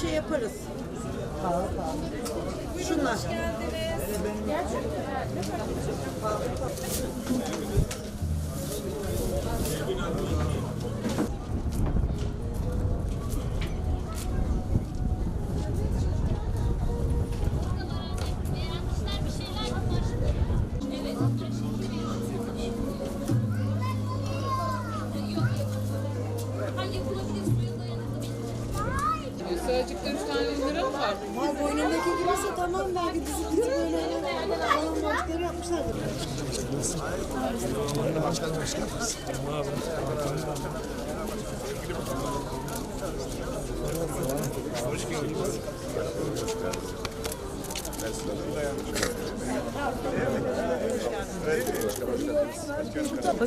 Şey yaparız. Şunlar. Gerçekten.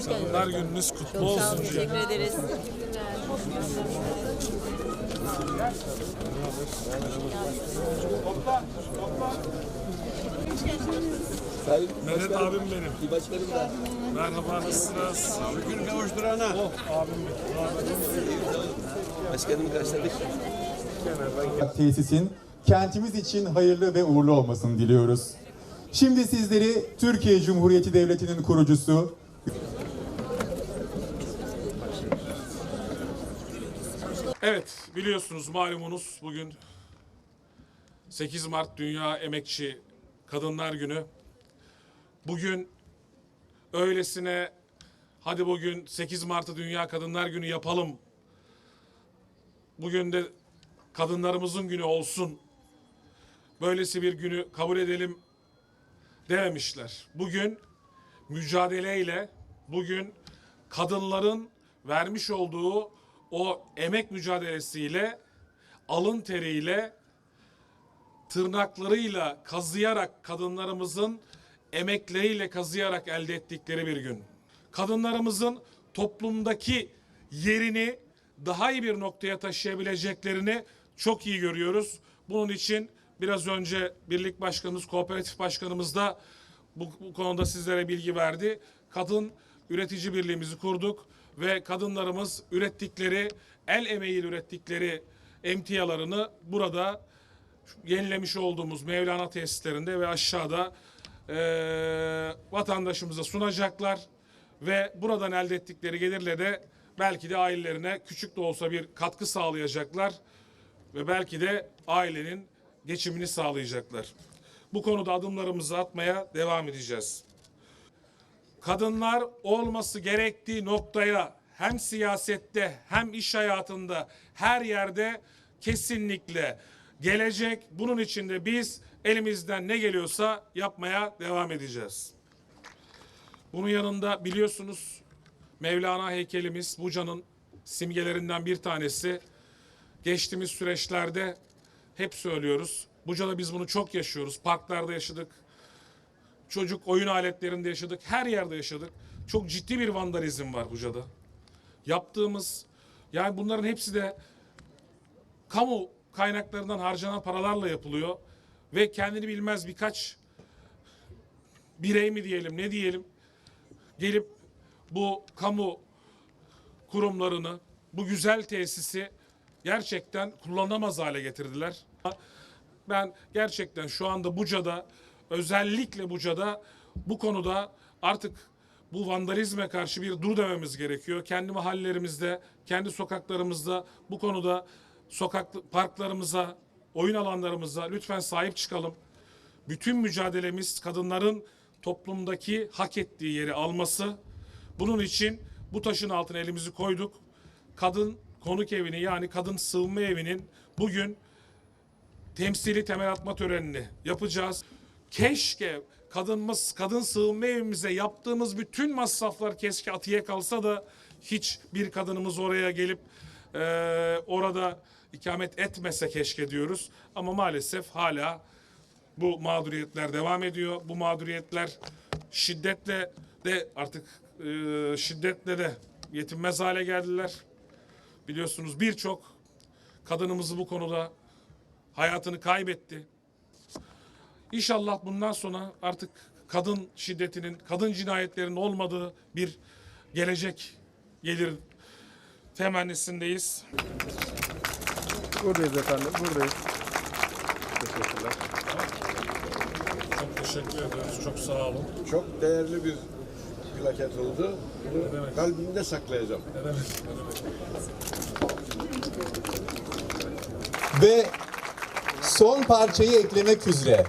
Kadınlar gününüz kutlu olsun diye. Teşekkür ederiz. Mehmet abim benim. Başkanım da. Merhaba nasılsınız? Bugün kavuşturana. Oh abim benim. Başkanım karşıladık. tesisin kentimiz için hayırlı ve uğurlu olmasını diliyoruz. Şimdi sizleri Türkiye Cumhuriyeti Devleti'nin kurucusu Evet biliyorsunuz malumunuz bugün 8 Mart Dünya Emekçi Kadınlar Günü. Bugün öylesine hadi bugün 8 Mart'ı Dünya Kadınlar Günü yapalım. Bugün de kadınlarımızın günü olsun. Böylesi bir günü kabul edelim dememişler. Bugün mücadeleyle, bugün kadınların vermiş olduğu o emek mücadelesiyle, alın teriyle, tırnaklarıyla kazıyarak kadınlarımızın emekleriyle kazıyarak elde ettikleri bir gün. Kadınlarımızın toplumdaki yerini daha iyi bir noktaya taşıyabileceklerini çok iyi görüyoruz. Bunun için biraz önce birlik başkanımız, kooperatif başkanımız da bu, bu konuda sizlere bilgi verdi. Kadın üretici birliğimizi kurduk ve kadınlarımız ürettikleri, el emeğiyle ürettikleri emtialarını burada yenilemiş olduğumuz Mevlana tesislerinde ve aşağıda eee, vatandaşımıza sunacaklar ve buradan elde ettikleri gelirle de belki de ailelerine küçük de olsa bir katkı sağlayacaklar ve belki de ailenin geçimini sağlayacaklar. Bu konuda adımlarımızı atmaya devam edeceğiz. Kadınlar olması gerektiği noktaya hem siyasette hem iş hayatında her yerde kesinlikle gelecek. Bunun için de biz elimizden ne geliyorsa yapmaya devam edeceğiz. Bunun yanında biliyorsunuz Mevlana heykelimiz Buca'nın simgelerinden bir tanesi. Geçtiğimiz süreçlerde hep söylüyoruz. Buca'da biz bunu çok yaşıyoruz. Parklarda yaşadık. Çocuk oyun aletlerinde yaşadık. Her yerde yaşadık. Çok ciddi bir vandalizm var Buca'da. Yaptığımız yani bunların hepsi de kamu kaynaklarından harcanan paralarla yapılıyor ve kendini bilmez birkaç birey mi diyelim ne diyelim gelip bu kamu kurumlarını bu güzel tesisi gerçekten kullanamaz hale getirdiler. Ben gerçekten şu anda Buca'da özellikle Buca'da bu konuda artık bu vandalizme karşı bir dur dememiz gerekiyor. Kendi mahallerimizde, kendi sokaklarımızda bu konuda sokak parklarımıza, oyun alanlarımıza lütfen sahip çıkalım. Bütün mücadelemiz kadınların toplumdaki hak ettiği yeri alması. Bunun için bu taşın altına elimizi koyduk. Kadın konuk evini yani kadın sığınma evinin bugün temsili temel atma törenini yapacağız. Keşke kadınımız, kadın sığınma evimize yaptığımız bütün masraflar keşke atıya kalsa da hiç bir kadınımız oraya gelip eee, orada ikamet etmese keşke diyoruz. Ama maalesef hala bu mağduriyetler devam ediyor. Bu mağduriyetler şiddetle de artık eee, şiddetle de yetinmez hale geldiler. Biliyorsunuz birçok kadınımızı bu konuda hayatını kaybetti. İnşallah bundan sonra artık kadın şiddetinin, kadın cinayetlerinin olmadığı bir gelecek gelir temennisindeyiz. Buradayız efendim, buradayız. Teşekkürler. Çok teşekkür ederiz, çok sağ olun. Çok değerli bir plaket oldu. Bunu ne kalbimde saklayacağım. Ne demek. Ve son parçayı eklemek üzere.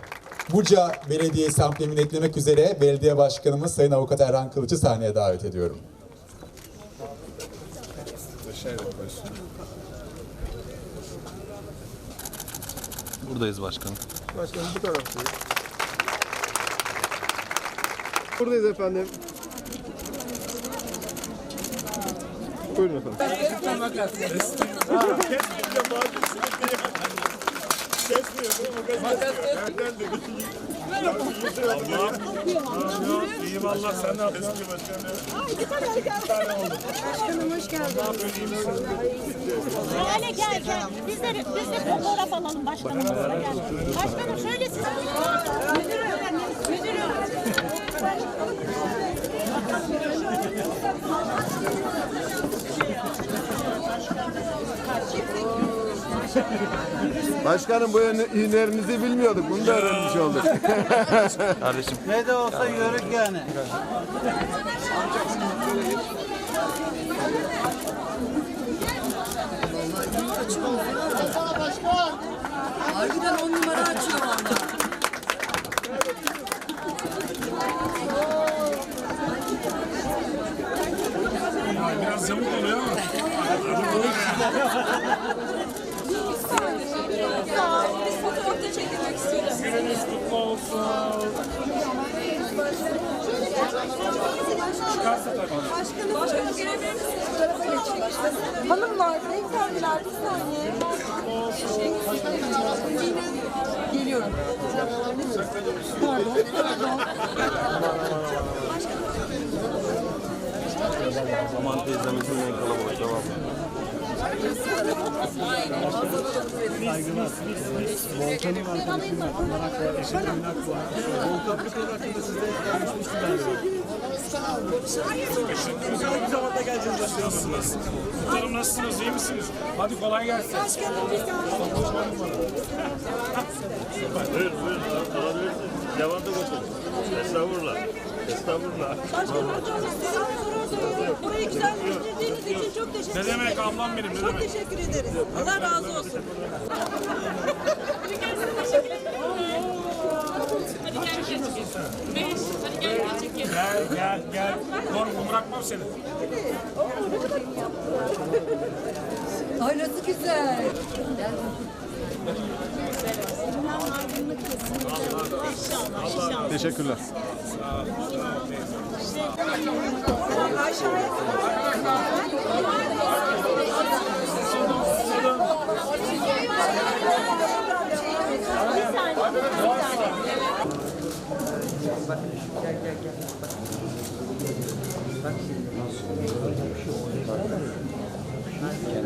Buca Belediyesi amblemini eklemek üzere Belediye Başkanımız Sayın Avukat Erhan Kılıç'ı sahneye davet ediyorum. Teşekkür ederiz. Buradayız başkanım. Başkanım bu taraftayız. Buradayız efendim. Buyurun efendim. İyi valla sen ne yapıyorsun? Başkanım hoş geldiniz. Gel gel gel. Biz de, biz de fotoğraf alalım başkanımızla gel. Başkanım şöyle siz. Müdürüm. Müdürüm. Başkanım bu hünerinizi bilmiyorduk. Bunu da öğrenmiş olduk. Kardeşim Ne de olsa yörük yani. Harbiden on numara açıyor valla. Biraz yamuk oluyor ama. Gününüz kutlu olsun. Başkanım misiniz? Hanımlar, beyefendiler bir saniye. Geliyorum. Pardon, pardon. aman teyzemizin en kalabalık devam. Nasılsınız? Muhtarım nasılsınız? İyi misiniz? Hadi kolay gelsin. Başkanım bir saniye. Buyur buyur alabilirsin. Devamda götür. Estağfurullah. Estağfurullah. Başkanım çok teşekkür Ne ederim. demek ablam benim ne Çok demek? teşekkür ederiz. Allah razı olsun. Hadi gel gel. Melis hadi gel gel çekelim. Gel gel gel. Korkma bırakmam seni. Ay nasıl güzel. Teşekkürler. Başkanım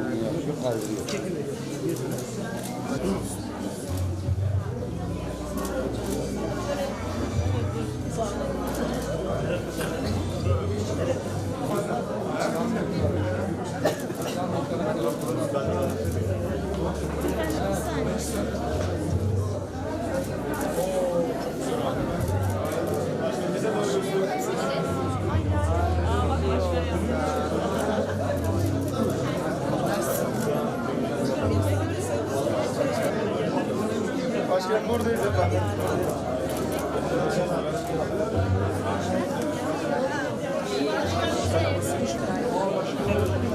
Buradayız efendim. Buradayız.